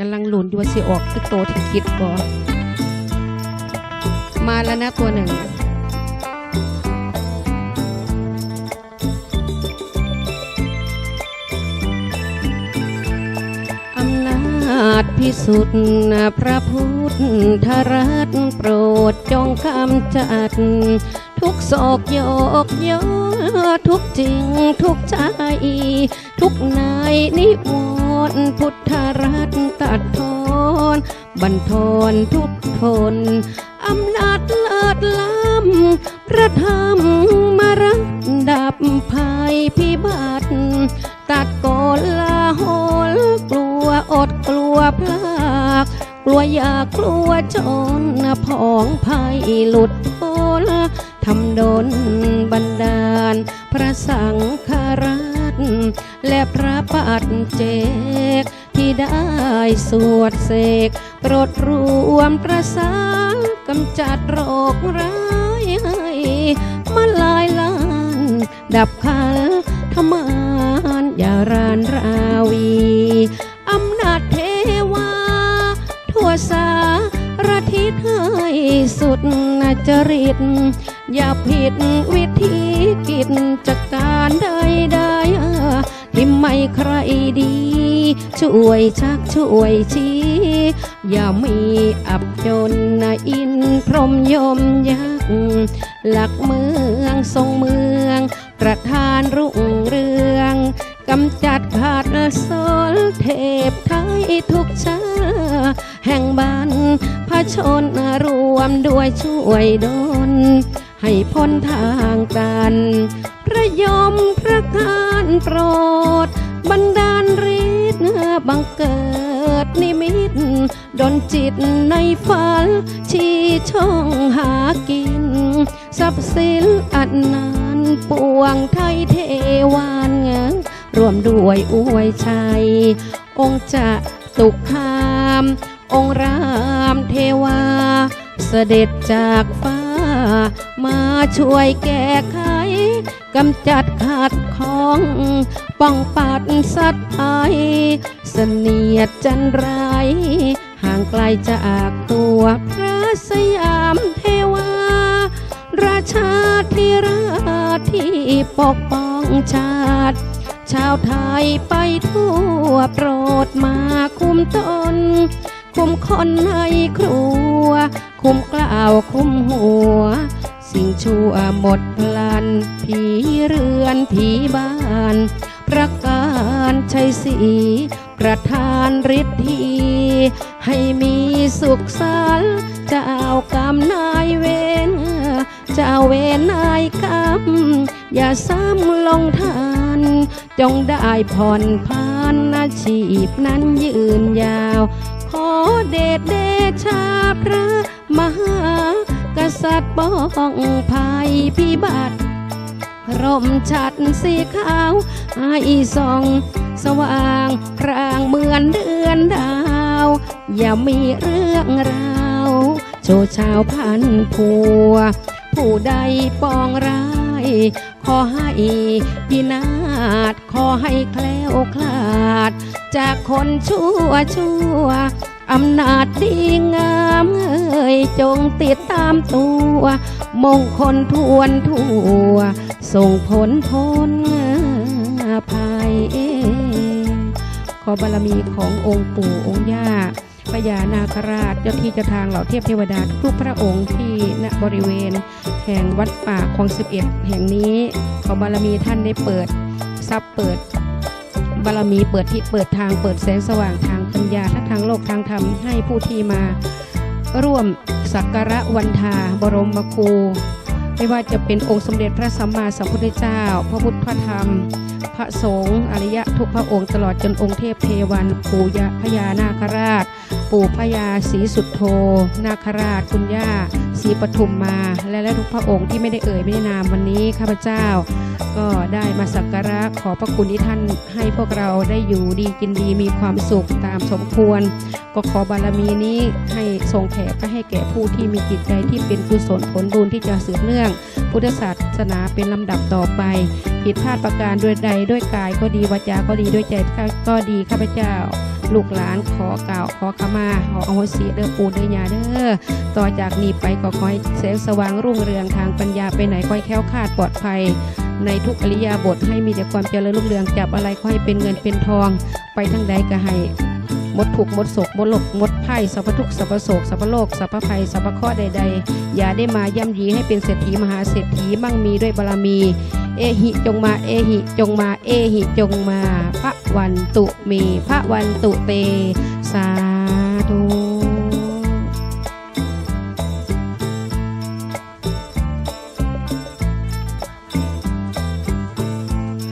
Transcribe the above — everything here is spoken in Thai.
กำลังหลุนอยู่ว่าสิออกคือโตที่คิดบ่มาแล้วนะตัวหนึ่ง อำนาจพิสุทธิ์พระพุทธรัตน์โปรดจงกำจัด ทุกโศกโยกโยทุกจริงทุกใจ ทุกนายนิวร ณ์พุทธรัตน์ตัดทอนบันทอนทุกทนอำนาจเลิศล้ำพระธรรมมรักดับภัยพิบัติตัดโกลาหลกลัวอดกลัวพลากกลัวอยากกลัวจนผองภัยหลุดพ้นทำดนบันดาล พระสังฆรัตน์ และพระปัจเจก ที่ได้สวดเสกโปรดรวมประสานกำจัดโรคร้ายให้มาลายล้าน ดับขันธมานอย่ารานราวีอำนาจเทวา ทั่วสารทิศให้สุดนาจริต อย่าผิดวิธีกิจจากการใดใดๆที่ ไม่ใครดี ช่วยชักช่วยชี้ อย่ามีอับจนนะอินพรมยมยักษ์หลักเมืองทรงเมือง ประธานรุ่งเรืองกำจัดขาดสนเทพไทยทุกชา แห่งบ้านพระชนรวมด้วยช่วยดลให้พ้นทางตัน ระยมพระการโปรด บันดาลฤทธิ์บังเกิดนิมิตดนจิตในฝันชี้ช่องหากิน ทรัพย์สินอันนานปวงไทยเทวานเงินรวมด้วยอวยชัย องค์จะตุคาม องค์รามเทวา เสด็จจากฟ้า มาช่วยแก้ไขกำจัดขัดของ ป้องปัดสัตว์ภัยเสนียดจันไร ห่างไกลจากตัวพระสยามเทวา ราชาธิราชที่ปกป้องชาติ ชาวไทยไปทั่วโปรดมาคุมตนคุมคนให้ครัว คุ้มกล่าวคุ้มหัว สิ่งชั่วหมดพลัน ผีเรือนผีบ้านประการชัยศรีประทานฤทธีให้มีสุขสันต์เจ้ากรรมนายเวรเจ้าเวรนายกรรม อย่าซ้ำลงทาน จงได้ผ่อนพาน ชีพนั้นยืนยาว ขอเดชเดชาพระมหากษัตริย์ป้องภัยพิบัติร่มชัดสีขาวให้ส่องสว่างพรางเหมือนเดือนดาว อย่ามีเรื่องราว โชว์ชาวพันผัว ผู้ใดปองร้า ขอให้พินาศขอให้แคล้วคลาด จากคนชั่วชั่วอำนาจดีงามเอ่ยจงติดตามตัว มงคลทวนทั่ว ส่งผลพ้นภัยขอบารมีขององค์ปู่องค์ย่า พญานาคราชเจ้าที่เจ้าทางเหล่าเทพเทวดาทุกพระองค์ที่ณบริเวณ แห่งวัดป่าคลองสิบเอ็ดแห่งนี้ขอบารมีท่านได้เปิดทรัพย์เปิดบารมีเปิดที่เปิดทางเปิดแสงสว่างทางปัญญาทั้งทางโลกทางธรรมให้ผู้ที่มา ร่วมสักการะวันทาบรมครูไม่ว่าจะเป็นองค์สมเด็จพระสัมมาสัมพุทธเจ้า พระพุทธพระธรรม พระสงฆ์อริยะทุกพระองค์ตลอดจนองค์เทพเทวันปู่ยะพญานาคราช ปู่พญาศรีสุดโท นาคราชคุณย่าศรีปทุมมา และและทุกพระองค์ที่ไม่ได้เอ่ยไม่ได้นามวันนี้ข้าพเจ้า ก็ได้มาสักการะขอพระคุณที่ท่านให้พวกเราได้อยู่ดีกินดีมีความสุขตามสมควร ก็ขอบารมีนี้ให้ทรงแผ่ไปให้แก่ผู้ที่มีจิตใจที่เป็นกุศลผลบุญที่จะสืบเนื่อง พุทธศาสนาเป็นลำดับต่อไป ผิดพลาดประการด้วยใดด้วยกายก็ดีวาจาก็ดีด้วยใจก็ดีข้าพเจ้า ลูกหลานขอกล่าวขอขมาขออโหสิเด้อปู่เด้อยาเด้อต่อจากนี้ไปก็ขอให้แสงสว่างรุ่งเรืองทางปัญญาไปไหนขอให้แค้วคาดปลอดภัย ในทุกอริยาบทให้มีแต่ความเจริญรุ่งเรืองจับอะไรขอให้เป็นเงินเป็นทอง ไปทั้งใดก็ให้หมดถูกหมดโศกมดโลกหมดภัยสัพพทุกสัพพโศกสัพพโลกสัพพภัยสัพพเคราะห์ใด ๆ อย่าได้มาย่ำยีให้เป็นเศรษฐีมหาเศรษฐีมั่งมีด้วยบารมี เอหิจงมา เอหิจงมา เอหิจงมา พระวันตุมีพระวันตุเตสา